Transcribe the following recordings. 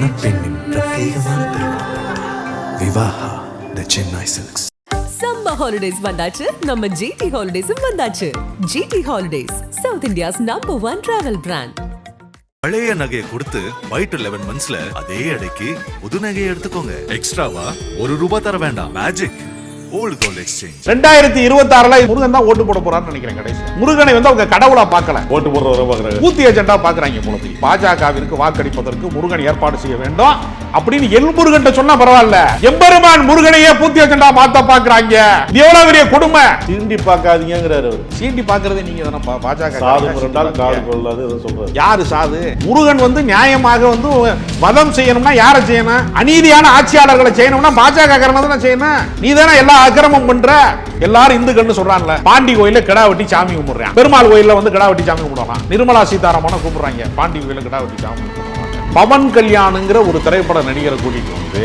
மணப்பெண்ணின் பிரத்யேகமான Vivaha the Chennai silks summer holidays வந்தாச்சு. நம்ம ஜிடி ஹாலிடேஸும் வந்தாச்சு. G T holidays south India's number one travel brand பழைய நகையை கொடுத்து ஒயிட் லெவன் மந்த்ஸ்ல அதே அடைக்கு புது நகையை எடுத்துக்கோங்க. எக்ஸ்ட்ராவா ஒரு ரூபாய் தர வேண்டாம். மேஜிக் ஓல்டு கோல்ட் எக்ஸ்சேஞ்ச் ரெண்டாயிரத்தி இருபத்தி ஆறுல முருகன் தான் ஓட்டு போட போறான்னு நினைக்கிறேன் கடைசி முருகனை வந்து அவங்க கடவுளா பார்க்கல. ஓட்டு போடுறவரை பார்க்குறாரு பூத்தி ஏஜெண்டா பாக்குறாங்க மூலத்தில் பாஜகவிற்கு வாக்களிப்பதற்கு முருகன் ஏற்பாடு செய்ய வேண்டும். அப்படின்னு எல் முருகன் சொன்னா பரவாயில்ல. எம்பெருமான் முருகனையே பூத்தி ஏஜெண்டா மாத்த பாக்குறாங்க எவ்வளவு பெரிய கொடுமை? சீண்டி பார்க்காதீங்கிறாரு சீண்டி பாக்குறதே நீங்க தானே பாஜக சாது முரண்டால் காது கொள்ளாது சொல்றாரு. யாரு சாது? முருகன் வந்து நியாயமாக வந்து வதம் செய்யணும்னா யாரை செய்யணும்? அநீதியான ஆட்சியாளர்களை செய்யணும்னா பாஜக காரனை தானே செய்யணும். நீ தானே எல்லா அக்கிரமம் பண்ற எல்லாரும் இந்துக்கள்னு சொல்றாங்கல்ல பாண்டி கோயில கிடா வெட்டி சாமி கும்பிடுறான். பெருமாள் கோயில வந்து கிடா வெட்டி சாமி கும்பிடுவாங்க நிர்மலா சீதாராமனை கூப்பிடுறாங்க. பாண்டி கோயில கிடா வெட்டி சாமி கும்பிடுறாங்க பவன் கல்யாணுங்கிற ஒரு திரைப்பட நடிகரை கூட்டிட்டு வந்து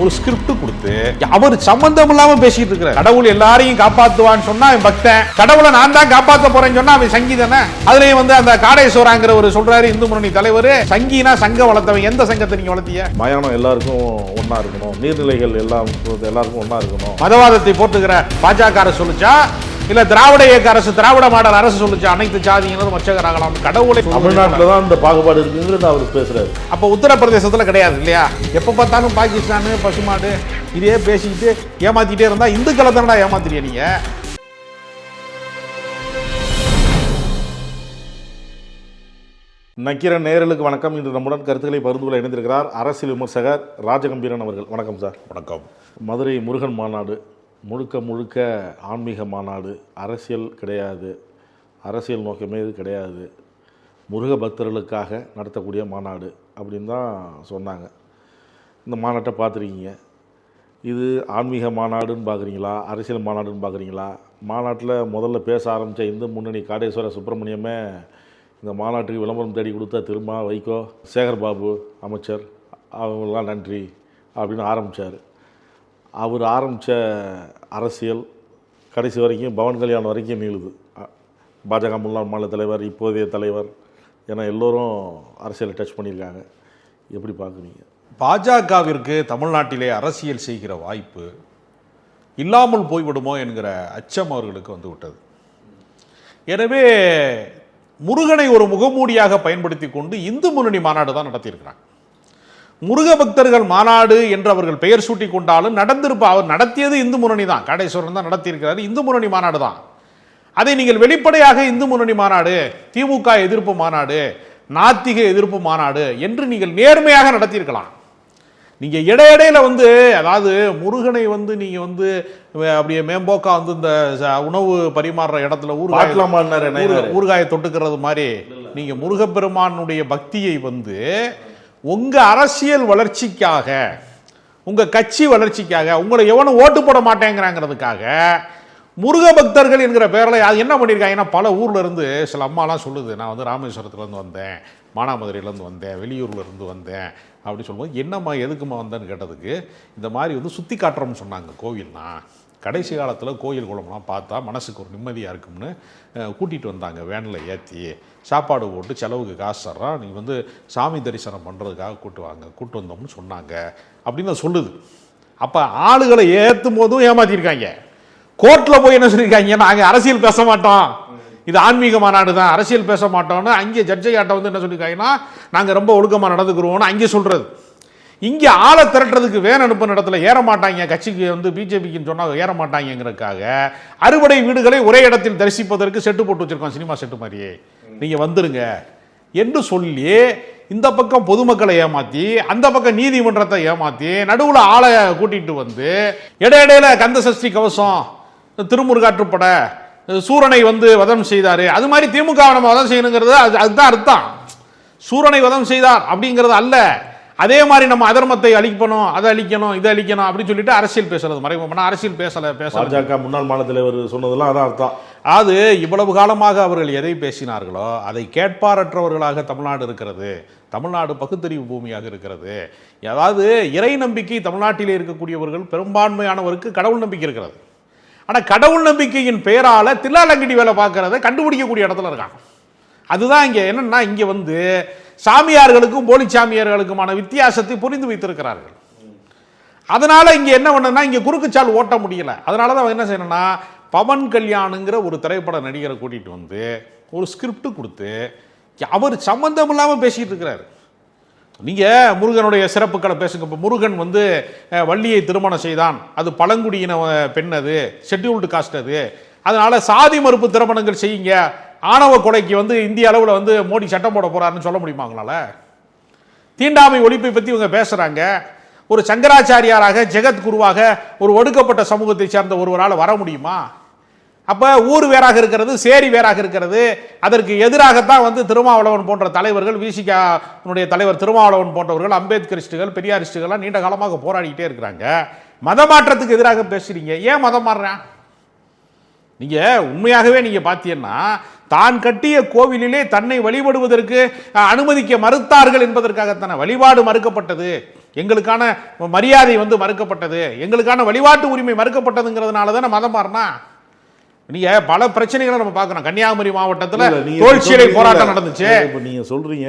ஒரு ஸ்கிரிப்ட் கொடுத்து அவர் சம்பந்தம் இல்லாம பேசிட்டு இருக்கிற கடவுள் எல்லாரையும் காப்பாத்துவான்னு சொன்னா அவன் பக்தன். கடவுளை நான் தான் காப்பாத்த போறேன்னு சொன்னா அவன் சங்கி தானே? அதுலயும் வந்து அந்த காடேஸ்வராங்கிற ஒரு சொல்றாரு இந்து முன்னணி தலைவர் சங்கினா சங்க வளர்த்தவன். எந்த சங்கத்தை நீங்க வளர்த்திய மயானம் எல்லாருக்கும் ஒண்ணா இருக்கணும். நீர்நிலைகள் எல்லாம் எல்லாருக்கும் ஒண்ணா இருக்கணும். மதவாதத்தை போட்டுக்கிற பாஜக சொல்லுச்சா இல்ல திராவிட இயக்க அரசு திராவிட மாடல் அரசு சொல்லுச்சா. அனைத்து ஜாதியினரும் மச்சகராகலாம் கடவுளை தமிழ்நாட்டில் தான் இந்த பாகுபாடு இருக்குங்கிறது அவர் பேசுறாரு. அப்ப உத்தரப்பிரதேசத்துல கிடையாது இல்லையா? எப்ப பார்த்தாலும் பாகிஸ்தான் பசுமாடு இதே பேசிக்கிட்டு ஏமாத்திட்டே இருந்தா இந்துக்களை தானடா ஏமாத்துறிய நீங்க? நக்கீர நேயர்களுக்கு வணக்கம். இன்று நம்முடன் கருத்துக்களை பகிர்ந்து கொள்ள இணைந்திருக்கிறார் அரசியல் விமர்சகர் ராஜகம்பீரன் அவர்கள். வணக்கம் சார். வணக்கம். மதுரை முருகன் மாநாடு முழுக்க முழுக்க ஆன்மீக மாநாடு. அரசியல் கிடையாது. அரசியல் நோக்கமே இது கிடையாது. முருக பக்தர்களுக்காக நடத்தக்கூடிய மாநாடு அப்படின்னு தான் சொன்னாங்க. இந்த மாநாட்டை பார்த்துருக்கீங்க. இது ஆன்மீக மாநாடுன்னு பார்க்குறீங்களா? அரசியல் மாநாடுன்னு பார்க்குறீங்களா? மாநாட்டில் முதல்ல பேச ஆரம்பித்த இந்து முன்னணி காடேஸ்வர சுப்பிரமணியமே இந்த மாநாட்டுக்கு விளம்பரம் தேடி கொடுத்த திருமா வைகோ சேகர் பாபு அமைச்சர் அவங்களாம் நன்றி அப்படின்னு ஆரம்பித்தார் அவர் ஆரம்பித்த அரசியல் கடைசி வரைக்கும் பவன் கல்யாணம் வரைக்கும் நீளுது பாஜக முன்னாள் மாநில தலைவர் இப்போதைய தலைவர் ஏன்னா எல்லோரும் அரசியலை டச் பண்ணியிருக்காங்க. எப்படி பார்க்குறீங்க? பாஜகவிற்கு தமிழ்நாட்டிலே அரசியல் செய்கிற வாய்ப்பு இல்லாமல் போய்விடுமோ என்கிற அச்சம் அவர்களுக்கு வந்து விட்டது எனவே முருகனை ஒரு முகமூடியாக பயன்படுத்தி கொண்டு இந்து முன்னணி மாநாடு தான் நடத்தியிருக்கிறாங்க. முருக பக்தர்கள் மாநாடு என்று அவர்கள் பெயர் சூட்டி கொண்டாலும் நடந்திருப்ப அவர் நடத்தியது இந்து முன்னணி தான். காடேஸ்வரன் தான் நடத்தியிருக்கிறார். இந்து முன்னணி மாநாடு தான். அதை நீங்கள் வெளிப்படையாக இந்து முன்னணி மாநாடு திமுக எதிர்ப்பு மாநாடு நாத்திக எதிர்ப்பு மாநாடு என்று நீங்கள் நேர்மையாக நடத்தியிருக்கலாம். நீங்க இடையிடையில வந்து அதாவது முருகனை வந்து நீங்க வந்து அப்படியே மேம்போக்கா வந்து இந்த உணவு பரிமாறுற இடத்துல ஊறு- ஊறுகாயை தொட்டுக்கிறது மாதிரி நீங்க முருகப்பெருமானுடைய பக்தியை வந்து உங்கள் அரசியல் வளர்ச்சிக்காக உங்கள் கட்சி வளர்ச்சிக்காக உங்களை எவனும் ஓட்டு போட மாட்டேங்கிறாங்கிறதுக்காக முருக பக்தர்கள் என்கிற பேரில் அது என்ன பண்ணியிருக்காங்கன்னா பல ஊரில் இருந்து சில அம்மாலாம் சொல்லுது நான் வந்து ராமேஸ்வரத்துலேருந்து வந்தேன் மானாமதுரையிலேருந்து வந்தேன் வெளியூர்லேருந்து வந்தேன் அப்படின்னு சொல்லும்போது என்னம்மா எதுக்கும்மா வந்தேன்னு கேட்டதுக்கு இந்த மாதிரி வந்து சுற்றி காட்டுறோம்னு சொன்னாங்க கோவில்னா. கடைசி காலத்தில் கோயில் குளம்லாம் பார்த்தா மனசுக்கு ஒரு நிம்மதியாக இருக்கும்னு கூட்டிகிட்டு வந்தாங்க வேனில் ஏற்றி சாப்பாடு போட்டு செலவுக்கு காசு தர்றான் நீ வந்து சாமி தரிசனம் பண்ணுறதுக்காக கூட்டு வாங்க கூட்டு வந்தோம்னு சொன்னாங்க அப்படின்னு சொல்லுது. அப்போ ஆளுகளை ஏற்றும் போதும் ஏமாற்றிருக்காங்க கோர்ட்டில் போய் என்ன சொல்லியிருக்காங்க நாங்கள் அரசியல் பேச மாட்டோம். இது ஆன்மீக மாநாடு தான் அரசியல் பேச மாட்டோம்னு அங்கே ஜட்ஜையாட்ட வந்து என்ன சொல்லியிருக்காங்கன்னா நாங்கள் ரொம்ப ஒழுக்கமாக நடந்துக்கிறோம்னு அங்கே சொல்கிறது இங்கே ஆளை திரட்டுறதுக்கு வேன் இடத்துல ஏற மாட்டாங்க. கட்சிக்கு வந்து பிஜேபிக்குன்னு சொன்னால் ஏற மாட்டாங்கிறதுக்காக அறுவடை வீடுகளை ஒரே இடத்தில் தரிசிப்பதற்கு செட்டு போட்டு வச்சிருக்கோம் சினிமா செட்டு மாதிரியே. நீங்கள் வந்துருங்க. என்று சொல்லி இந்த பக்கம் பொதுமக்களை ஏமாத்தி அந்த பக்கம் நீதிமன்றத்தை ஏமாத்தி நடுவில் ஆளை கூட்டிட்டு வந்து இடையிடையில கந்த சஷ்டி கவசம் திருமுருகாற்றுப்பட சூரனை வந்து வதம் செய்தார். அது மாதிரி திமுக நம்ம வதம் செய்யணுங்கிறது அது அதுதான் அர்த்தம். சூரனை வதம் செய்தார் அப்படிங்கிறது அல்ல. அதே மாதிரி நம்ம அதர்மத்தை அழிக்கணும் அதை அழிக்கணும் இதை அழிக்கணும் அப்படின்னு சொல்லிட்டு அரசியல் பேசுறது. மறைமுகமான அரசியல் பேசல பேசல. பாஜக முன்னாள் மாநில தலைவர் சொன்னதெல்லாம் அதான் அர்த்தம். அது இவ்வளவு காலமாக அவர்கள் எதை பேசினார்களோ அதை கேட்பாரற்றவர்களாக தமிழ்நாடு இருக்கிறது. தமிழ்நாடு பகுத்தறிவு பூமியாக இருக்கிறது. அதாவது இறை நம்பிக்கை தமிழ்நாட்டிலே இருக்கக்கூடியவர்கள் பெரும்பான்மையானவருக்கு கடவுள் நம்பிக்கை இருக்கிறது. ஆனால் கடவுள் நம்பிக்கையின் பெயரால தில்லாலங்கடி வேலை பார்க்கறத கண்டுபிடிக்கக்கூடிய இடத்துல இருக்காங்க. அதுதான் இங்கே என்னன்னா இங்கே வந்து சாமியார்களுக்கும் போலி சாமியார்களுக்குமான வித்தியாசத்தை புரிந்து வைத்திருக்கிறார்கள். அதனால இங்கே என்ன பண்ணனா இங்கே குறுக்குச்சால் ஓட்ட முடியல. அதனால தான் என்ன செய்யணும்னா பவன் கல்யாணுங்கிற ஒரு திரைப்பட நடிகரை கூட்டிகிட்டு வந்து ஒரு ஸ்கிரிப்ட் கொடுத்து அவர் சம்மந்தம் இல்லாமல் பேசிகிட்டு இருக்கிறாரு. நீங்கள் முருகனுடைய சிறப்புகளை பேசுங்க. இப்போ முருகன் வந்து வள்ளியை திருமணம் செய்தான். அது பழங்குடியின பெண் அது ஷெட்யூல்டு காஸ்ட் அது. அதனால் சாதி மறுப்பு திருமணங்கள் செய்யுங்க. ஆணவ கொலைக்கு வந்து இந்திய அளவில் வந்து மோடி சட்டம் போட போறாருன்னு சொல்ல முடியுமா உங்களால தீண்டாமை ஒழிப்பை பற்றி இவங்க பேசுறாங்க. ஒரு சங்கராச்சாரியாராக ஜெகத் குருவாக ஒரு ஒடுக்கப்பட்ட சமூகத்தை சேர்ந்த ஒருவரால் வர முடியுமா? அப்போ ஊர் வேறாக இருக்கிறது சேரி வேறாக இருக்கிறது. அதற்கு எதிராகத்தான் வந்து திருமாவளவன் போன்ற தலைவர்கள் விசிகாவுடைய தலைவர் திருமாவளவன் போன்றவர்கள் அம்பேத்கரிஸ்டுகள் பெரியாரிஸ்டுகள்லாம் நீண்ட காலமாக போராடிக்கிட்டே இருக்கிறாங்க. மதமாற்றத்துக்கு எதிராக பேசுறீங்க. ஏன் மதம் மாறுறேன்? நீங்க உண்மையாகவே நீங்க பார்த்தீங்கன்னா தான் கட்டிய கோவிலிலே தன்னை வழிபடுவதற்கு அனுமதிக்க மறுத்தார்கள் என்பதற்காகத்தானே வழிபாடு மறுக்கப்பட்டது. எங்களுக்கான மரியாதை வந்து மறுக்கப்பட்டது. எங்களுக்கான வழிபாட்டு உரிமை மறுக்கப்பட்டதுங்கிறதுனால தானே மதம் மாறினா? நீங்க பல பிரச்சனைகளை நம்ம பார்க்கறோம். கன்னியாகுமரி மாவட்டத்தில் இல்ல, நீங்க தோல் சீலை சொல்றீங்க, போராட்டம் நடந்துச்சு. இப்ப நீங்க சொல்றீங்க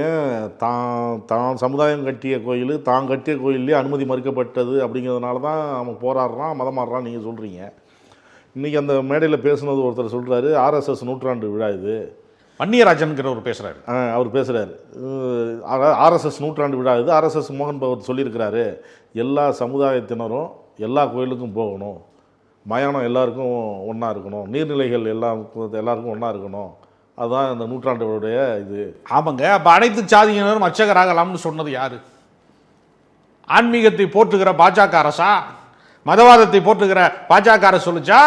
தான் தான் சமுதாயம் கட்டிய கோயில் தான் கட்டிய கோயிலே அனுமதி மறுக்கப்பட்டது அப்படிங்கிறதுனால தான் அவன் போராடுறான் மதம் மாறுறான் நீங்க சொல்றீங்க. இன்னைக்கு அந்த மேடையில் பேசுனது ஒருத்தர் சொல்றாரு ஆர்எஸ்எஸ் நூற்றாண்டு விழா இது. வன்னியராஜன்கிறவர் பேசுறாரு. ஆ, அவர் பேசுகிறாரு ஆர்எஸ்எஸ் நூற்றாண்டு விழா இது. ஆர்எஸ்எஸ் மோகன் பகவத் சொல்லியிருக்கிறாரு எல்லா சமுதாயத்தினரும் எல்லா கோயிலுக்கும் போகணும். மயானம் எல்லாருக்கும் ஒன்றா இருக்கணும். நீர்நிலைகள் எல்லாம் எல்லாருக்கும் ஒன்றா இருக்கணும். அதுதான் இந்த நூற்றாண்டுடைய இது. ஆமாங்க. அப்ப அனைத்து சாதியினரும் அர்ச்சகராகலாம்னு சொன்னது யாரு? ஆன்மீகத்தை போற்றுகிற பாஜக அரசா? மதவாதத்தை போற்றுகிற பாஜக அரசு சொல்லுச்சா?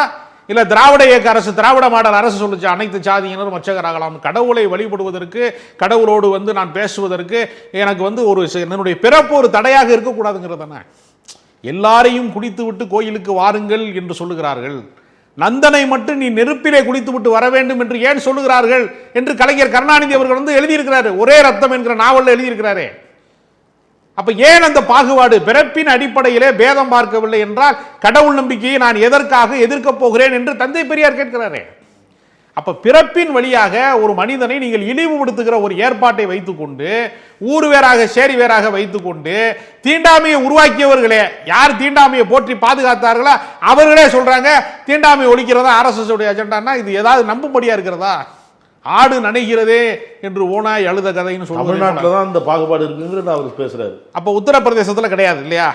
இல்ல திராவிட இயக்க அரசு திராவிட மாடல் அரசு சொல்லுச்சா? அனைத்து சாதியினரும் மச்சகராகலாம் கடவுளை வழிபடுவதற்கு கடவுளோடு வந்து நான் பேசுவதற்கு எனக்கு வந்து ஒரு என்னுடைய பிறப்பு ஒரு தடையாக இருக்கக்கூடாதுங்கிறதான எல்லாரையும் குடித்து விட்டு கோயிலுக்கு வாருங்கள் என்று சொல்லுகிறார்கள். நந்தனை மட்டும் நீ நெருப்பிலே குளித்து விட்டு வர வேண்டும் என்று ஏன் சொல்லுகிறார்கள்? என்று கலைஞர் கருணாநிதி அவர்கள் வந்து எழுதியிருக்கிறாரு. ஒரே ரத்தம் என்கிற நாவலில் எழுதியிருக்கிறாரே. அப்ப ஏன் அந்த பாகுபாடு? பிறப்பின் அடிப்படையிலே பேதம் பார்க்கவில்லை என்றால் கடவுள் நம்பிக்கையை நான் எதற்காக எதிர்க்கப் போகிறேன் என்று தந்தை பெரியார் கேட்கிறாரே. அப்ப பிறப்பின் வழியாக ஒரு மனிதனை நீங்கள் இழிவுபடுத்துகிற ஒரு ஏற்பாட்டை வைத்துக்கொண்டு ஊர் வேறாக சேரி வேறாக வைத்துக்கொண்டு தீண்டாமையை உருவாக்கியவர்களே யார் தீண்டாமையை போற்றி பாதுகாத்தார்களோ? அவர்களே சொல்றாங்க தீண்டாமை ஒழிக்கிறதா ஆர்எஸ்எஸ் உடைய அஜெண்டான்னா இது ஏதாவது நம்பும்படியா இருக்கிறதா? ஆடு நனைகிறதே என்று ஓனாய் அழுத கதைன்னு சொல்லுவாங்க தமிழ்நாட்டில் தான் இந்த பாகுபாடு இருக்குங்கிறது அவர் பேசுகிறாரு அப்போ உத்தரப்பிரதேசத்தில் கிடையாது இல்லையா?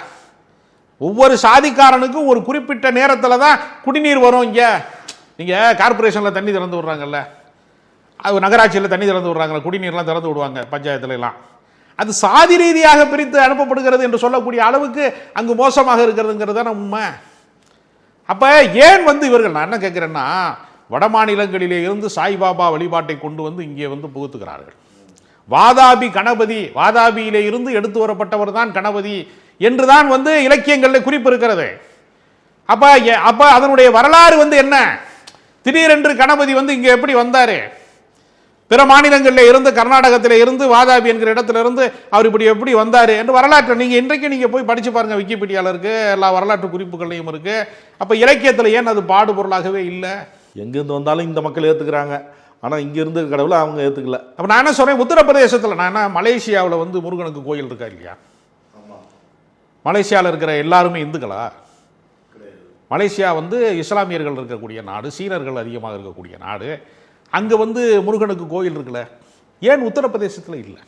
ஒவ்வொரு சாதிக்காரனுக்கும் ஒரு குறிப்பிட்ட நேரத்தில் தான் குடிநீர் வரும் இங்கே. நீங்கள் கார்ப்பரேஷனில் தண்ணி திறந்து விடுறாங்கல்ல. அது நகராட்சியில் தண்ணி திறந்து விடுறாங்கல்ல குடிநீர்லாம் திறந்து விடுவாங்க பஞ்சாயத்துல எல்லாம். அது சாதி ரீதியாக பிரித்து அனுப்பப்படுகிறது என்று சொல்லக்கூடிய அளவுக்கு அங்கு மோசமாக இருக்கிறதுங்கிறது தானே உண்மை. அப்ப ஏன் வந்து இவர்கள் நான் என்ன கேட்கிறேன்னா வட மாநிலங்களிலே இருந்து சாய்பாபா வழிபாட்டை கொண்டு வந்து இங்கே வந்து புகுத்துகிறார்கள். வாதாபி கணபதி வாதாபியிலே இருந்து எடுத்து வரப்பட்டவர் தான் கணபதி என்றுதான் வந்து இலக்கியங்களில் குறிப்பு இருக்கிறது. அப்ப எ- அப்ப அதனுடைய வரலாறு வந்து என்ன? திடீரென்று கணபதி வந்து இங்க எப்படி வந்தாரு? பிற மாநிலங்களில் இருந்து கர்நாடகத்தில் இருந்து வாதாபி என்கிற இடத்துல இருந்து அவர் இப்படி எப்படி வந்தார் என்று வரலாற்றை நீங்கள் இன்றைக்கு நீங்கள் போய் படித்து பாருங்க விக்கிபீடியாவில் இருக்குது எல்லா வரலாற்று குறிப்புகள்லையும் இருக்குது அப்போ இலக்கியத்தில் ஏன் அது பாடுபொருளாகவே இல்லை? எங்கேருந்து வந்தாலும் இந்த மக்கள் ஏற்றுக்கிறாங்க ஆனால் இங்கேருந்து கடவுளை அவங்க ஏற்றுக்கல அப்போ நான் என்ன சொல்றேன் உத்தரப்பிரதேசத்தில் நான் என்ன மலேசியாவில் வந்து முருகனுக்கு கோயில் இருக்கா இல்லையா? மலேசியாவில் இருக்கிற எல்லாருமே இந்துக்களா? மலேசியா வந்து இஸ்லாமியர்கள் இருக்கக்கூடிய நாடு சீனர்கள் அதிகமாக இருக்கக்கூடிய நாடு. அங்கே வந்து முருகனுக்கு கோயில் இருக்குல்ல? ஏன் உத்தரப்பிரதேசத்தில் இல்லை?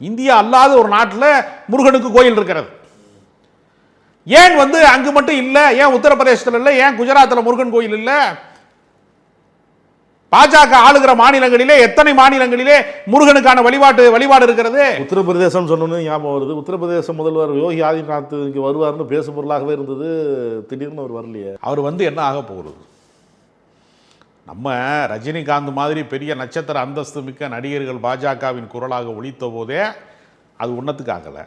இந்தியா அல்லாத ஒரு நாட்டில் முருகனுக்கு கோயில் இருக்கிறது. ஏன் வந்து அங்கு மட்டும் இல்லை? ஏன் உத்தரப்பிரதேசத்தில் இல்லை? ஏன் குஜராத்தில் முருகன் கோயில் இல்லை? பாஜக ஆளுகிற மாநிலங்களிலே எத்தனை மாநிலங்களிலே முருகனுக்கான வழிபாட்டு வழிபாடு இருக்கிறது? உத்தரப்பிரதேசம் சொன்னோன்னு ஞாபகம் வருது. உத்தரப்பிரதேச முதல்வர் யோகி ஆதித்யநாத் இங்கே வருவார்னு பேசு பொருளாகவே இருந்தது. திடீர்னு அவர் வரலையே. அவர் வந்து என்ன ஆக போகிறது நம்ம ரஜினிகாந்த் மாதிரி பெரிய நட்சத்திர அந்தஸ்து மிக்க நடிகர்கள் பாஜகவின் குரலாக ஒலித்த போதே அது உன்னத்துக்கு ஆகலை.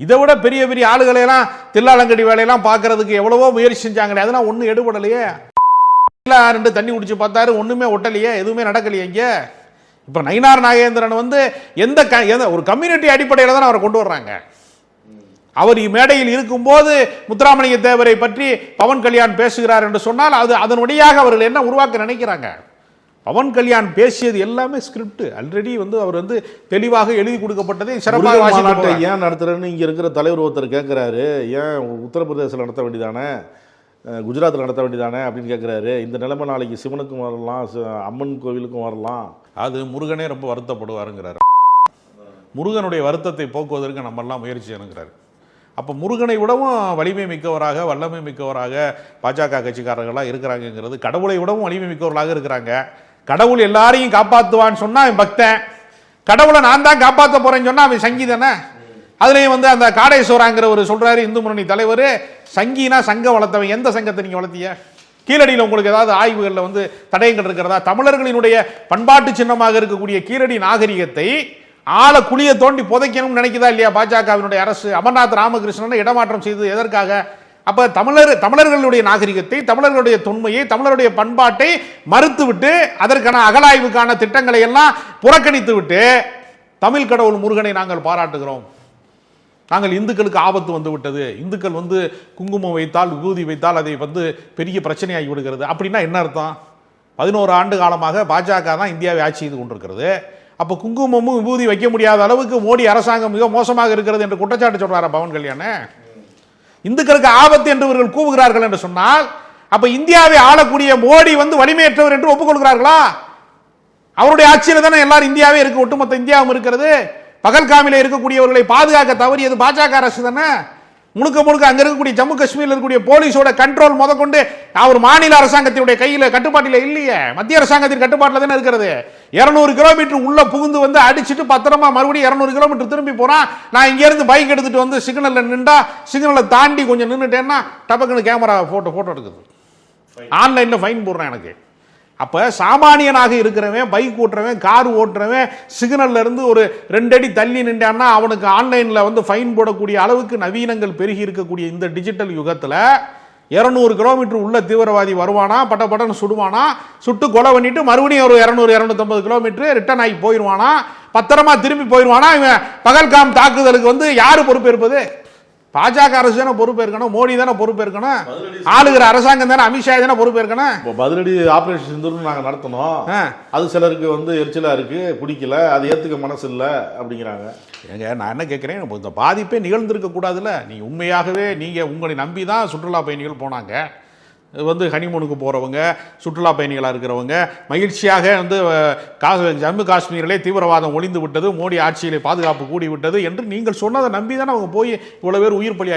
இதை விட பெரிய பெரிய ஆளுகளையெல்லாம் தில்லாலங்கடி வேலையெல்லாம் பார்க்கறதுக்கு எவ்வளவோ முயற்சி செஞ்சாங்களே அதெல்லாம் ஒன்றும் எடுபடலையே. ரெண்டு தண்ணி குடிச்சு பார்த்தாரு. ஒண்ணுமே ஒட்டலையே எதுவுமே நடக்கலையே இங்க. இப்ப நயினார் நாகேந்திரன் வந்து எந்த க- எந்த ஒரு கம்யூனிட்டி அடிப்படையில் தான் அவரை கொண்டு வர்றாங்க. அவர் மேடையில் இருக்கும்போது முத்துராமலிங்க தேவரை பற்றி பவன் கல்யாண் பேசுகிறார் என்று சொன்னால் அது அதனுடையாக அவர்கள் என்ன உருவாக்க நினைக்கிறாங்க? பவன் கல்யாண் பேசியது எல்லாமே ஸ்கிரிப்ட் ஆல்ரெடி வந்து அவர் வந்து தெளிவாக எழுதி கொடுக்கப்பட்டதை சிறப்பாக மாநாட்டை. ஏன் நடத்துறேன்னு இங்க இருக்கிற தலைவர் ஒருத்தர் கேட்குறாரு ஏன் உத்தரப்பிரதேசத்தில் நடத்த வேண்டியதானே? குஜராத்தில் நடத்த வேண்டியதானே அப்படின்னு கேட்குறாரு இந்த நிலைமை நாளைக்கு சிவனுக்கும் வரலாம் அம்மன் கோவிலுக்கும் வரலாம். அது முருகனே ரொம்ப வருத்தப்படுவாருங்கிறார். முருகனுடைய வருத்தத்தை போக்குவதற்கு நம்மெல்லாம் முயற்சி செய்யணுங்கிறார். அப்போ முருகனை விடவும் வலிமை மிக்கவராக வல்லமை மிக்கவராக பாஜக கட்சிக்காரர்களாக இருக்கிறாங்கங்கிறது கடவுளை விடவும் வலிமை மிக்கவர்களாக இருக்கிறாங்க. கடவுள் எல்லாரையும் காப்பாற்றுவான்னு சொன்னால் அவன் பக்தன். கடவுளை நான் தான் காப்பாற்ற போகிறேன்னு சொன்னால் அவன் சங்கீதனை? அதுலேயும் வந்து அந்த காடேஸ்வராங்கிற ஒரு சொல்கிறாரு இந்து முன்னணி தலைவர் சங்கினா சங்கம் வளர்த்தவன் எந்த சங்கத்தை நீங்கள் வளர்த்திய கீழடியில் உங்களுக்கு ஏதாவது ஆய்வுகளில் வந்து தடயங்கள் இருக்கிறதா? தமிழர்களினுடைய பண்பாட்டு சின்னமாக இருக்கக்கூடிய கீழடி நாகரிகத்தை ஆள குழிய தோண்டி புதைக்கணும்னு நினைக்குதா இல்லையா பாஜகவினுடைய அரசு? அமர்நாத் ராமகிருஷ்ணனை இடமாற்றம் செய்தது எதற்காக? அப்போ தமிழர் தமிழர்களுடைய நாகரிகத்தை தமிழர்களுடைய தொன்மையை தமிழருடைய பண்பாட்டை மறுத்துவிட்டு அதற்கான அகலாய்வுக்கான திட்டங்களை எல்லாம் புறக்கணித்து விட்டு தமிழ் கடவுள் முருகனை நாங்கள் பாராட்டுகிறோம். நாங்கள் இந்துக்களுக்கு ஆபத்து வந்து விட்டது இந்துக்கள் வந்து குங்குமம் வைத்தால் விபூதி வைத்தால் அதை வந்து பெரிய பிரச்சனையாகி விடுகிறது. அப்படின்னா என்ன அர்த்தம்? பதினோரு ஆண்டு காலமாக பாஜக தான் இந்தியாவை ஆட்சி செய்து கொண்டிருக்கிறது. அப்போ குங்குமமும் விபூதி வைக்க முடியாத அளவுக்கு மோடி அரசாங்கம் மிக மோசமாக இருக்கிறது என்று குற்றச்சாட்டு சொல்கிறாரா பவன் கல்யாண? இந்துக்களுக்கு ஆபத்து என்று இவர்கள் கூவுகிறார்கள் என்று சொன்னால் அப்போ இந்தியாவை ஆளக்கூடிய மோடி வந்து வலிமையற்றவர் என்று ஒப்புக்கொள்கிறார்களா? அவருடைய ஆட்சியில் தானே எல்லாரும் இந்தியாவே இருக்கு. ஒட்டுமொத்த இந்தியாவும் இருக்கிறது. பகல்காமில இருக்கக்கூடியவர்களை பாதுகாக்க தவறியது பாஜக அரசு தானே? முழுக்க முழுக்க அங்க இருக்கக்கூடிய ஜம்மு காஷ்மீர்ல இருக்கக்கூடிய போலீஸோட கண்ட்ரோல் முதற்கொண்டு அவர் மாநில அரசாங்கத்தினுடைய கையில கட்டுப்பாட்டில் இல்லையே. மத்திய அரசாங்கத்தின் கட்டுப்பாட்டில் தானே இருக்கிறது. இருநூறு கிலோமீட்டர் உள்ள புகுந்து வந்து அடிச்சிட்டு பத்திரமா மறுபடியும் இருநூறு கிலோமீட்டர் திரும்பி போறான் நான் இங்க இருந்து பைக் எடுத்துட்டு வந்து சிக்னல்ல நின்றா சிக்னலை தாண்டி கொஞ்சம் நின்னுட்டேன்னா டபக்குன்னு கேமரா போட்டோ போட்டோ எடுக்குது. ஆன்லைன்ல ஃபைன் போடுறேன் எனக்கு. அப்போ சாமானியனாக இருக்கிறவன் பைக் ஓட்டுறவன் கார் ஓட்டுறவன் சிக்னல்ல இருந்து ஒரு ரெண்டடி தள்ளி நின்றான்னா அவனுக்கு ஆன்லைனில் வந்து ஃபைன் போடக்கூடிய அளவுக்கு நவீனங்கள் பெருகி இருக்கக்கூடிய இந்த டிஜிட்டல் யுகத்தில் இரநூறு கிலோமீட்டர் உள்ள தீவிரவாதி வருவானா பட்ட பட்டன்னு சுடுவானா சுட்டு கொலை பண்ணிட்டு மறுபடியும் ஒரு இரநூறு இரநூத்தம்பது கிலோமீட்டர் ரிட்டர்ன் ஆகி போயிடுவானா பத்திரமா திரும்பி போயிடுவானா இவன் பகல்காம் தாக்குதலுக்கு வந்து யார் பொறுப்பேற்பது? பாஜக அரசு தானே பொறுப்பேற்கணும் மோடி தானே பொறுப்பேற்கணும் ஆளுகிற அரசாங்கம் தானே அமித்ஷா தானே பொறுப்பேற்கணும்? இப்போ பதிலடி ஆபரேஷன் சிந்தூர்னு நாங்கள் நடத்தினோம். ஆ. அது சிலருக்கு வந்து எரிச்சலா இருக்கு பிடிக்கல அது ஏத்துக்க மனசு இல்லை அப்படிங்கிறாங்க. ஏங்க நான் என்ன கேட்குறேன் இந்த பாதிப்பே நிகழ்ந்திருக்க கூடாதுல்ல. நீங்கள் உண்மையாகவே நீங்கள் உங்களை நம்பி தான் சுற்றுலா பயணிகள் போனாங்க. வந்து ஹனிமூனுக்கு போகிறவங்க சுற்றுலா பயணிகளாக இருக்கிறவங்க மகிழ்ச்சியாக வந்து கா ஜம்மு காஷ்மீரிலே தீவிரவாதம் ஒளிந்து விட்டது மோடி ஆட்சியிலே பாதுகாப்பு கூடி விட்டது என்று நீங்கள் சொன்னதை நம்பி தானே அவங்க போய் இவ்வளோ பேர் உயிர் பலி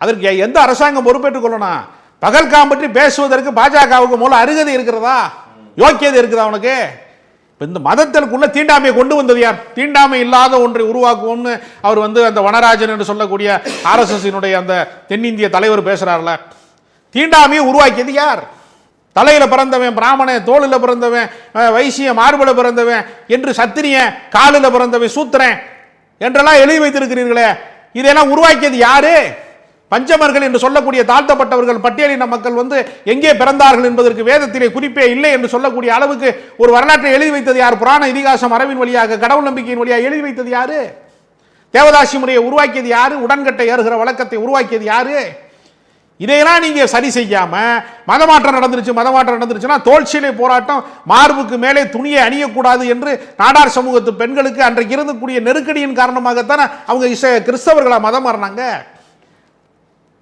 அதற்கு எந்த அரசாங்கம் பொறுப்பேற்றுக் கொள்ளணும்? பகல்காம் பற்றி பேசுவதற்கு பாஜகவுக்கு மூலம் அருகதை இருக்கிறதா? யோக்கியதை இருக்குதா அவனுக்கு இந்த மதத்திற்குள்ள தீண்டாமையை கொண்டு வந்தது யார்? தீண்டாமை இல்லாத ஒன்றை உருவாக்குவோம்னு அவர் வந்து அந்த வனராஜன் என்று சொல்லக்கூடிய ஆர்எஸ்எஸ்னுடைய அந்த தென்னிந்திய தலைவர் பேசுறாருல. தீண்டாமையை உருவாக்கியது யார்? தலையில் பிறந்தவன் பிராமணன் தோளில் பிறந்தவன் வைசிய மார்பில் பிறந்தவன் என்று சத்திரிய காலில் பிறந்தவன் சூத்திரன் என்றெல்லாம் எழுதி வைத்திருக்கிறீர்களே. இதெல்லாம் உருவாக்கியது யாரு? பஞ்சமர்கள் என்று சொல்லக்கூடிய தாழ்த்தப்பட்டவர்கள் பட்டியலின மக்கள் வந்து எங்கே பிறந்தார்கள் என்பதற்கு வேதத்திலே குறிப்பே இல்லை என்று சொல்லக்கூடிய அளவுக்கு ஒரு வரலாற்றை எழுதி வைத்தது யார்? புராண இதிகாசம் மரபின் வழியாக கடவுள் நம்பிக்கையின் வழியாக எழுதி வைத்தது யாரு? தேவதாசி முறையை உருவாக்கியது யாரு? உடன்கட்டை ஏறுகிற வழக்கத்தை உருவாக்கியது யாரு? இதையெல்லாம் நீங்க சரி செய்யாம மதமாற்றம் நடந்துருச்சு மதமாற்றம் நடந்துருச்சுன்னா தோல்சிலை போராட்டம் மார்புக்கு மேலே துணியை அணியக்கூடாது என்று நாடார் சமூகத்து பெண்களுக்கு அன்றைக்கு இருந்தக்கூடிய நெருக்கடியின் காரணமாகத்தானே அவங்க இச கிறிஸ்தவர்களாக மதம் மாறினாங்க?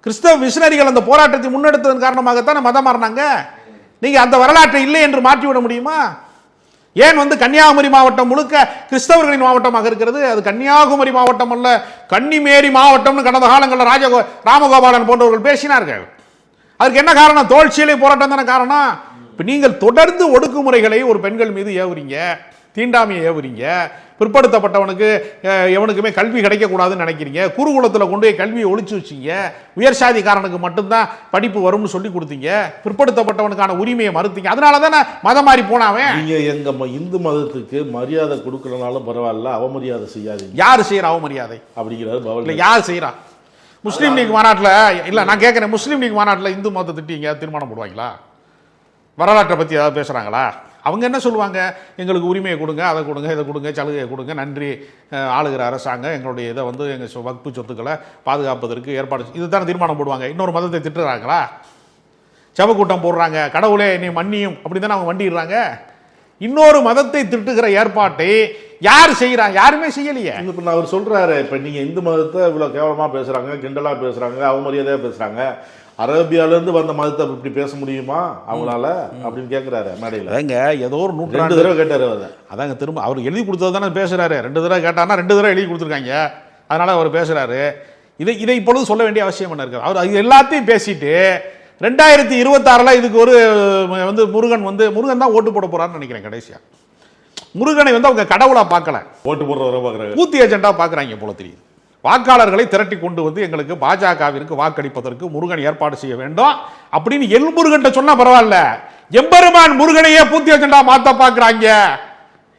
கிறிஸ்தவ மிஷினரிகள் அந்த போராட்டத்தை முன்னெடுத்ததன் காரணமாகத்தானே மதம் மாறினாங்க? நீங்கள் அந்த வரலாற்றை இல்லை என்று மாற்றிவிட முடியுமா? ஏன் வந்து கன்னியாகுமரி மாவட்டம் முழுக்க கிறிஸ்தவர்களின் மாவட்டமாக இருக்கிறது? அது கன்னியாகுமரி மாவட்டம் அல்ல கன்னிமேரி மாவட்டம்னு கடந்த காலங்களில் ராஜ ராமகோபாலன் போன்றவர்கள் பேசினார்கள். அதுக்கு என்ன காரணம்? தோல்சியலை போராட்டம் தானே காரணம்? இப்போ நீங்கள் தொடர்ந்து ஒடுக்குமுறைகளை ஒரு பெண்கள் மீது ஏவுறீங்க. தீண்டாமையை ஏவுறீங்க. பிற்படுத்தப்பட்டவனுக்கு எவனுக்குமே கல்வி கிடைக்கக்கூடாதுன்னு நினைக்கிறீங்க. குருகுலத்தில் கொண்டு போய் கல்வியை ஒழிச்சு வச்சீங்க. உயர் சாதிக்காரனுக்கு மட்டும்தான் படிப்பு வரும்னு சொல்லி கொடுத்தீங்க. பிற்படுத்தப்பட்டவனுக்கான உரிமையை மறுத்தீங்க. அதனால தானே மதம் மாறி போனாவன் நீங்க எங்க ம- இந்து மதத்துக்கு மரியாதை கொடுக்கலனாலும் பரவாயில்ல அவமரியாதை செய்யாதீங்க. யார் செய்யற அவமரியாதை? அப்படிங்கிறாரு இல்ல யார் செய்யறா? முஸ்லீம் லீக் மாநாட்டில் இல்ல நான் கேட்குறேன் முஸ்லீம் லீக் மாநாட்டில் இந்து மதத்தை திட்டிங்க தீர்மானம் போடுவாங்களா? வரலாற்றை பத்தி ஏதாவது பேசுறாங்களா? அவங்க என்ன சொல்லுவாங்க? எங்களுக்கு உரிமையை கொடுங்க அதை கொடுங்க இதை கொடுங்க சலுகையை கொடுங்க நன்றி ஆளுகிற அரசாங்கம் எங்களுடைய இதை வந்து எங்கள் வகுப்பு சொத்துக்களை பாதுகாப்பதற்கு ஏற்பாடு இதுதான் தீர்மானம் போடுவாங்க. இன்னொரு மதத்தை திட்டுறாங்களா? செவக்கூட்டம் போடுறாங்க கடவுளே நீ மன்னியும் அப்படி தானே அவங்க வண்டிடுறாங்க இன்னொரு மதத்தை திட்டுகிற ஏற்பாட்டை யார் செய்கிறா யாருமே செய்யலையே. இப்போ நான் அவர் சொல்றாரு இப்போ நீங்க இந்து மதத்தை இவ்வளவு கேவலமா பேசுறாங்க கிண்டலா பேசுறாங்க அவமரியாதையா பேசுறாங்க. அரேபியால இருந்து வந்த மதத்தை இப்படி பேச முடியுமா அவங்களால? அப்படின்னு கேக்குறாரு மேடையில. அதாங்க ஏதோ ஒரு ரெண்டு நூற்றாண்டு தடவை கேட்டாரு அதை அதாங்க திரும்ப அவர் எழுதி கொடுத்தது தானே பேசுறாரு. ரெண்டு தடவை கேட்டானா ரெண்டு தடவை எழுதி கொடுத்துருக்காங்க. அதனால அவர் பேசுறாரு. இதை இதை இப்பொழுது சொல்ல வேண்டிய அவசியம் என்ன இருக்கு? அவர் இது எல்லாத்தையும் பேசிட்டு ரெண்டாயிரத்தி இருபத்தாறுல இதுக்கு ஒரு வந்து முருகன் வந்து முருகன் தான் ஓட்டு போட போறாருன்னு நினைக்கிறேன் கடைசியா. முருகனை வந்து அவங்க கடவுளா பார்க்கல. ஓட்டு போடுற வர பாக்குறாரு பூத்தி ஏஜெண்டா பார்க்குறாங்க போல தெரியுது. வாக்காளர்களை திரட்டி கொண்டு வந்து எங்களுக்கு பாஜகவிற்கு வாக்களிப்பதற்கு முருகன் ஏற்பாடு செய்ய வேண்டும் அப்படின்னு எல் முருகன் சொன்னா பரவாயில்ல. எம்பெருமான் முருகனையே பூத்தி ஏஜெண்டா மாத்த பார்க்கறாங்க.